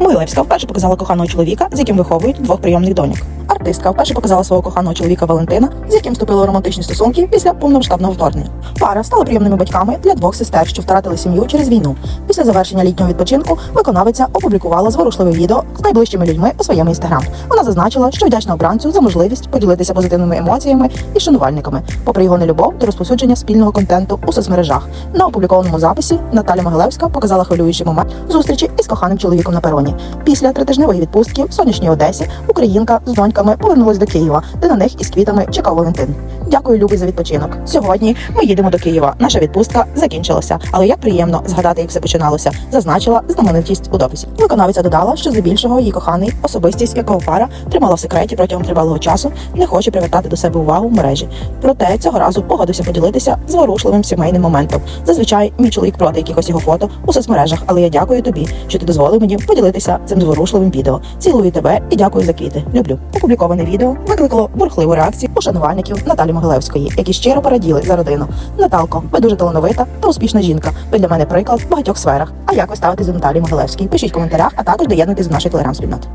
Могилевська вперше показала коханого чоловіка, з яким виховують двох прийомних доньок. Артистка вперше показала свого коханого чоловіка Валентина, з яким вступила у романтичні стосунки після повномасштабного вторгнення. Пара стала прийомними батьками для двох сестер, що втратили сім'ю через війну. Після завершення літнього відпочинку виконавиця опублікувала зворушливе відео з найближчими людьми у своєму інстаграм. Вона зазначила, що вдячна обранцю за можливість поділитися позитивними емоціями і шанувальниками, попри його нелюбов до розповсюдження спільного контенту у соцмережах. На опублікованому записі Наталя Могилевська показала хвилюючий момент зустрічі із коханим чоловіком на пероні. Після тритижневої відпустки в сонячній Одесі Українка з доньками повернулась до Києва, де на них із квітами чекав Валентин. Дякую, любий, за відпочинок. Сьогодні ми їдемо до Києва. Наша відпустка закінчилася, але як приємно згадати, як все починалося, зазначила знаменитість у дописі. Виконавиця додала, що здебільшого її коханий, особистість якого пара тримала в секреті протягом тривалого часу, не хоче привертати до себе увагу в мережі. Проте цього разу погодився поділитися зворушливим сімейним моментом. Зазвичай мій чоловік проти якихось його фото у соцмережах, але я дякую тобі, що ти дозволив мені поділитися цим зворушливим відео. Цілую тебе і дякую за квіти. Люблю. Опубліковане відео викликало бурхливу реакцію у шанувальників Наталі Могилевської, які щиро пораділи за родину. Наталко, ви дуже талановита та успішна жінка. Ви для мене приклад в багатьох сферах. А як ви ставитесь до Наталі Могилевської? Пишіть в коментарях, а також доєднуйтесь до нашої телеграм-спільноти.